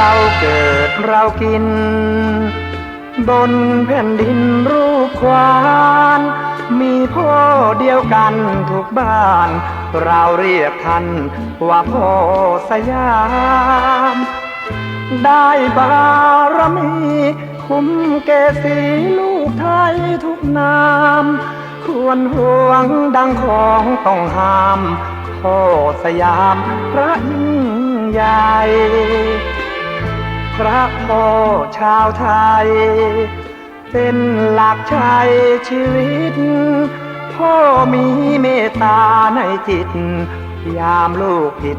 เรากิน บนแผ่นดินรูปควาน มีพ่อเดียวกันทุกบ้าน เราเรียกท่านว่าพ่อสยาม ได้บารมีคุ้มเกษีลูกไทยทุกนาม ควรห่วงดังของต้องห้าม พ่อสยามพระยิ่งใหญ่ ระพ่อชาวไทย เป็นหลักชัยชีวิต พ่อมีเมตตาในจิต ยามลูกผิด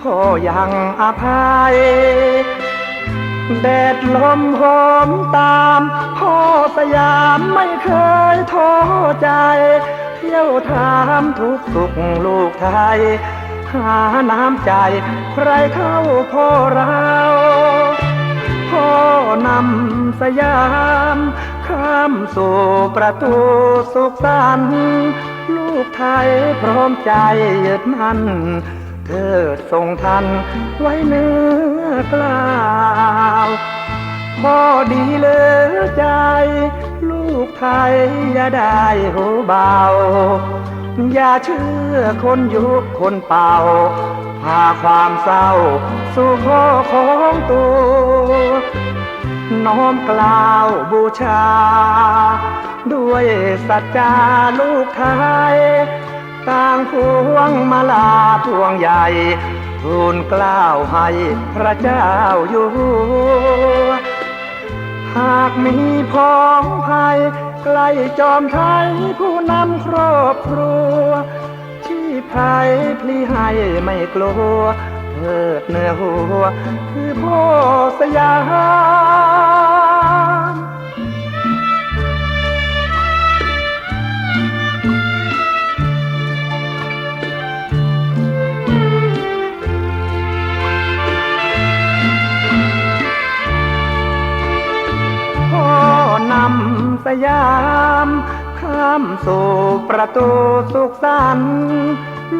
พ่อยังอภัย แดดลมโหมตาม พ่อสยามไม่เคยท้อใจ เที่ยวถามทุกสุขลูกไทยหาน้ำใจ ใครเข้าพ่อเรา นำสยาม ข้ามสู่ประตูสุขสันต์ลูกไทยพร้อมใจยึดมั่นเถิดทรงทันไว้เนื้อกล่าวพ่อดีเลือใจ ลูกไทยอย่าได้หูเบา อย่าเชื่อคนยุคนเป่า พาความเศร้า สู่พ่อของตัวน้อมกล่าวบูชา ด้วยสัจจาลูกไทยต่างพวงมาลาพวงใหญ่ทูลกล้าวให้พระเจ้าอยู่หัวหากมีพ้องภัย ใกล้จอมไทยผู้นำครอบครัว ที่ภัยพลีให้ไม่กลัวเถิดเนื้อหัว คือพ่อสยาม สยาม ข้ามสู่ประตูสุขสันต์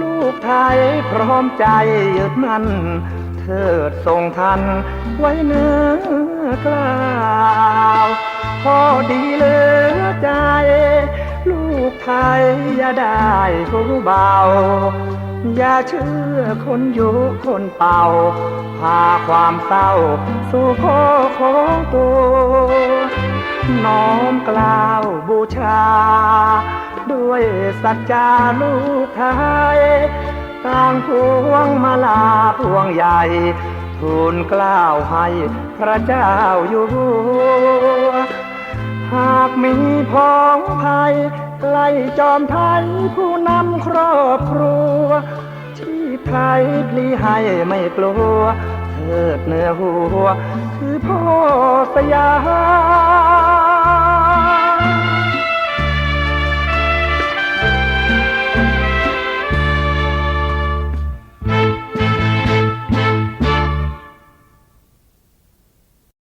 ลูกไทยพร้อมใจยึดมั่นเถิดทรงทันไว้เนื้อกล่าวพ่อดีเหลือใจ ลูกไทยอย่าได้ผู้เบา อย่าเชื่อคนยุคนเป่า พาความเศร้าสู่พ่อของตัว น้อมกล่าวบูชา ด้วยสัจจาลูกไทยต่างพวงมาลาพวงใหญ่ ทูลกล้าวให้พระเจ้าอยู่หัวหากมีพ้องภัยใกล้จอมไทยผู้นำครอบครัว ที่ไทยพลีให้ไม่กลัวเถิดเนื้อหัว คือพ่อสยาม